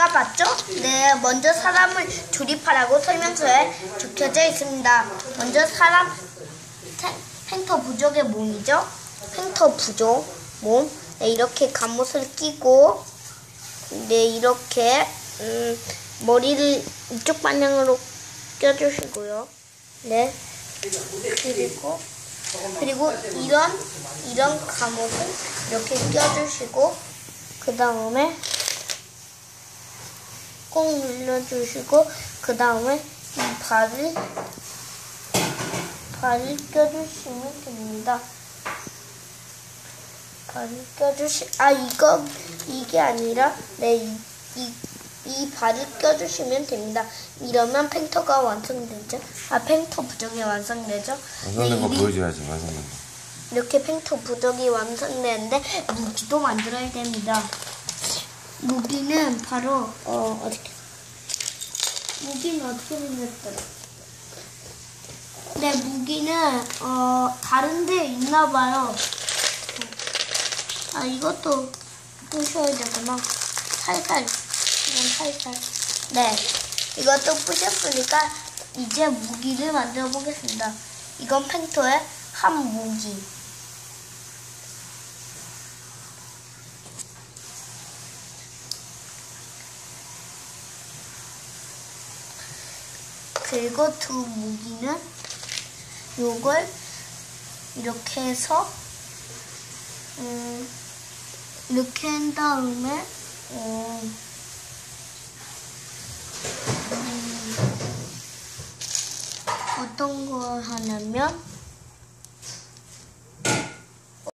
까봤죠? 네, 먼저 사람을 조립하라고 설명서에 적혀져 있습니다. 먼저 사람 탱- 팽터 부족의 몸이죠? 팽터 부족 몸. 네, 이렇게 갑옷을 끼고 네, 이렇게 음, 머리를 이쪽 방향으로 껴주시고요. 네. 그리고 그리고 이런 이런 감옷을 이렇게 껴주시고 그 다음에 꼭 눌러주시고 그 다음에 이 발을 발을 껴주시면 됩니다. 발을 껴주시 아 이거 이게 아니라 네이 이, 이 발을 껴주시면 됩니다. 이러면 팽터가 완성되죠. 아 팽터 부정이 완성되죠. 완성된 거 네, 이- 보여줘야지 완성된 거. 이렇게 팽터 부적이 완성되는데 무기도 만들어야 됩니다. 무기는 바로 어 어떻게 무기는 어떻게 생겼더라? 네 무기는 어 다른 데 있나 봐요. 아 이것도 부셔야 되구나. 살살 이건 살살. 네 이것도 부셨으니까 이제 무기를 만들어 보겠습니다. 이건 팽토의 한 무기. 그리고 두 무기는 요걸 이렇게 해서 음, 이렇게 한 다음에 음, 음, 어떤 걸 하냐면